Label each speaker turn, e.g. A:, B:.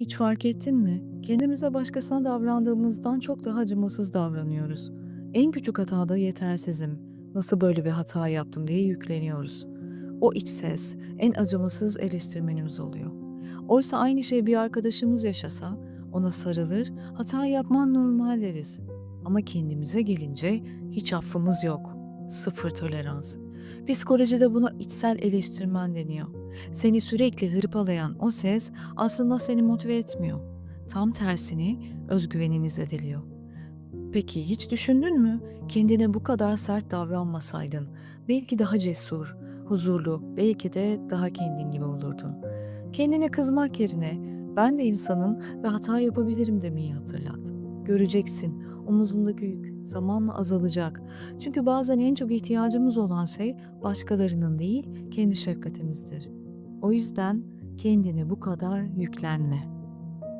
A: Hiç fark ettin mi? Kendimize başkasına davrandığımızdan çok daha acımasız davranıyoruz. En küçük hatada yetersizim, nasıl böyle bir hata yaptım diye yükleniyoruz. O iç ses en acımasız eleştirmenimiz oluyor. Oysa aynı şey bir arkadaşımız yaşasa ona sarılır, hata yapman normal deriz. Ama kendimize gelince hiç affımız yok. Sıfır tolerans. Psikolojide buna içsel eleştirmen deniyor. Seni sürekli hırpalayan o ses aslında seni motive etmiyor. Tam tersini özgüvenini zedeliyor. Peki hiç düşündün mü? Kendine bu kadar sert davranmasaydın belki daha cesur, huzurlu, belki de daha kendin gibi olurdun. Kendine kızmak yerine ben de insanım ve hata yapabilirim demeyi hatırlat. Göreceksin omuzundaki yük zamanla azalacak. Çünkü bazen en çok ihtiyacımız olan şey başkalarının değil kendi şefkatimizdir. O yüzden kendine bu kadar yüklenme.